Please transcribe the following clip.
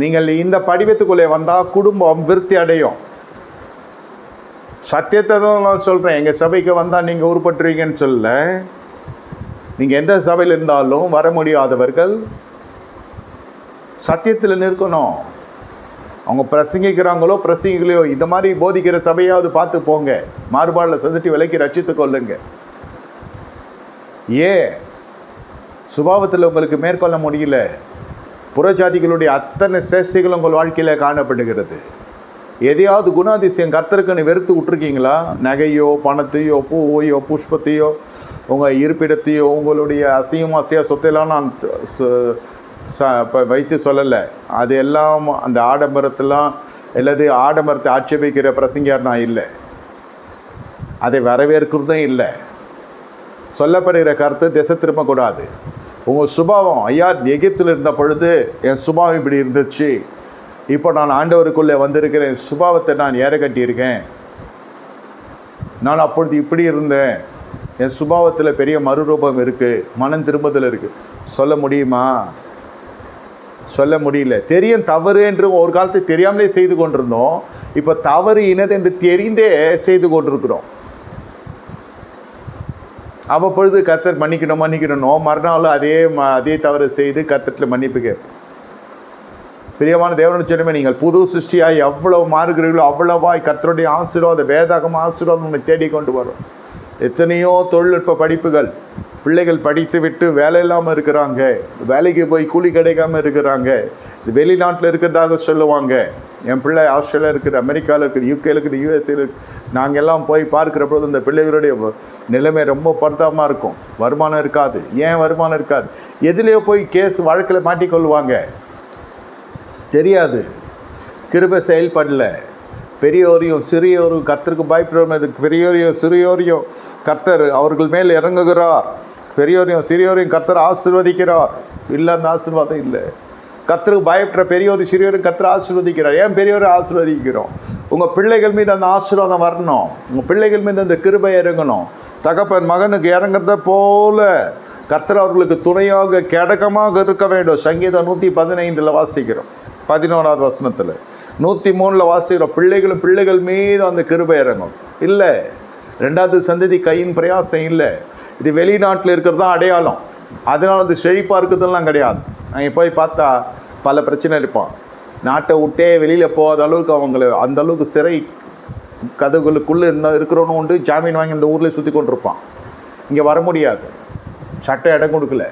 நீங்கள் இந்த படிவத்துக்குள்ளே வந்தால் குடும்பம் விருத்தி அடையும். சத்தியத்தை தான் நான் சொல்கிறேன் எங்கள் சபைக்கு வந்தால் நீங்கள் உருப்பட்டுருவீங்கன்னு சொல்ல. நீங்கள் எந்த சபையில் இருந்தாலும் வர முடியாதவர்கள் சத்தியத்தில் நிற்கணும். அவங்க பிரசங்கிக்கிறாங்களோ பிரசங்கிக்கலையோ இந்த மாதிரி போதிக்கிற சபையாவது பார்த்து போங்க. மாறுபாடில் செஞ்சுட்டு விலைக்கு ரட்சித்து கொள்ளுங்க. ஏன்? சுபாவத்தில் உங்களுக்கு மேற்கொள்ள முடியல. புறஜாதிகளுடைய அத்தனை சேஷ்டிகளும் உங்கள் வாழ்க்கையில் காணப்படுகிறது. எதையாவது குணாதிசயம் கர்த்தருக்குன்னு வெறுத்து விட்ருக்கீங்களா நகையோ பணத்தையோ பூவையோ புஷ்பத்தையோ உங்கள் இருப்பிடத்தையோ உங்களுடைய அசையும் அசையா சொத்தையெல்லாம் நான் ச- இப்போ வைத்து சொல்லலை. அது எல்லாம் அந்த ஆடம்பரத்தெல்லாம் அல்லது ஆடம்பரத்தை ஆட்சேபிக்கிற பிரசங்கியார் நான் இல்லை. அதை வரவேற்கிறதும் இல்லை. சொல்லப்படுகிற கருத்து திசை திரும்பக்கூடாது உங்கள் சுபாவம் ஐயா எகிப்தில் இருந்த பொழுது என் சுபாவம் இப்படி இருந்துச்சு. இப்போ நான் ஆண்டவருக்குள்ளே வந்திருக்கிறேன். சுபாவத்தை நான் ஏற கட்டியிருக்கேன் நான் அப்பொழுது இப்படி இருந்தேன். என் சுபாவத்தில் பெரிய மறுரூபம் இருக்குது மனம் திரும்புதல் இருக்குது சொல்ல முடியுமா? சொல்ல முடியல. தெரியும் தவறு என்று ஒரு காலத்து தெரியாமலே செய்து கொண்டிருந்தோம். இப்போ தவறு இனது என்று தெரிந்தே செய்து கொண்டிருக்கிறோம். அவ்வப்பொழுது கத்தர் மன்னிக்கணும் மன்னிக்கணும். மறுநாள் அதே ம- அதே தவறு செய்து கத்தட்டில் மன்னிப்பு கேட்போம் பிரியமான தேவனு சொல்லுமே நீங்கள் புது சிருஷ்டியாக எவ்வளவு மாறுகிறீர்களோ அவ்வளவாய் கத்தருடைய ஆசீர்வாதம் வேதாகம் ஆசீர்வாதம் உங்களை தேடிக்கொண்டு வரும். எத்தனையோ தொழில்நுட்ப படிப்புகள். பிள்ளைகள் படித்து விட்டு வேலை இல்லாமல் இருக்கிறாங்க. வேலைக்கு போய் கூலி கிடைக்காம இருக்கிறாங்க. வெளிநாட்டில் இருக்கிறதாக சொல்லுவாங்க. என் பிள்ளை ஆஸ்திரேலியா இருக்குது அமெரிக்காவில் இருக்குது யூகேல இருக்குது யூஎஸ்ஏ இருக்குது நாங்கள் எல்லாம் போய் பார்க்குற பொழுது இந்த பிள்ளைகளுடைய நிலைமை ரொம்ப பரிதாபமாக இருக்கும். வருமானம் இருக்காது. ஏன் வருமானம் இருக்காது? எதுலேயோ போய் கேஸ் வழக்கில் மாட்டிக்கொள்வாங்க. தெரியாது. கிருப செயல்படல. பெரியோரையும் சிறியோரும் கர்த்தருக்கு பயப்படுறவங்க பெரியோரையும் சிறியோரையும் கர்த்தர் அவர்கள் மேல் இறங்குகிறார். பெரியோரையும் சிறியோரையும் கர்த்தர் ஆசிர்வதிக்கிறார். இல்லை அந்த ஆசீர்வாதம் இல்லை. கர்த்தருக்கு பயப்படுற பெரியோரும் சிறியோரும் கர்த்தர் ஆசீர்வதிக்கிறார். ஏன் பெரியோரை ஆசீர்வதிக்கிறோம்? உங்கள் பிள்ளைகள் மீது அந்த ஆசீர்வாதம் வரணும். உங்கள் பிள்ளைகள் மீது அந்த கிருபை இறங்கணும். தகப்பன் மகனுக்கு இறங்குறத போல கர்த்தர் அவர்களுக்கு துணையாக கிடக்கமாக இருக்க வேண்டும். சங்கீதம் நூற்றி பதினைந்தில் வாசிக்கிறோம். பதினோராவது வசனத்தில் நூற்றி மூணில் வாசிக்கிற பிள்ளைகளும் பிள்ளைகள் மீது அந்த கிருபை இறங்கும். இல்லை. ரெண்டாவது சந்ததி கையின் பிரயாசம் இல்லை. இது வெளிநாட்டில் இருக்கிறது தான் அடையாளம். அதனால் அது செழிப்பாக இருக்கிறதெல்லாம் கிடையாது. அங்கே போய் பார்த்தா பல பிரச்சனை இருப்பான். நாட்டை விட்டே வெளியில் போகாத அளவுக்கு அவங்கள அந்த அளவுக்கு சிறை கதவுகளுக்குள்ளே இருந்த இருக்கிறவனும் உண்டு. ஜாமீன் வாங்கி அந்த ஊரில் சுற்றி கொண்டிருப்பான். இங்கே வர முடியாது. சட்டம் இடம் கொடுக்கல.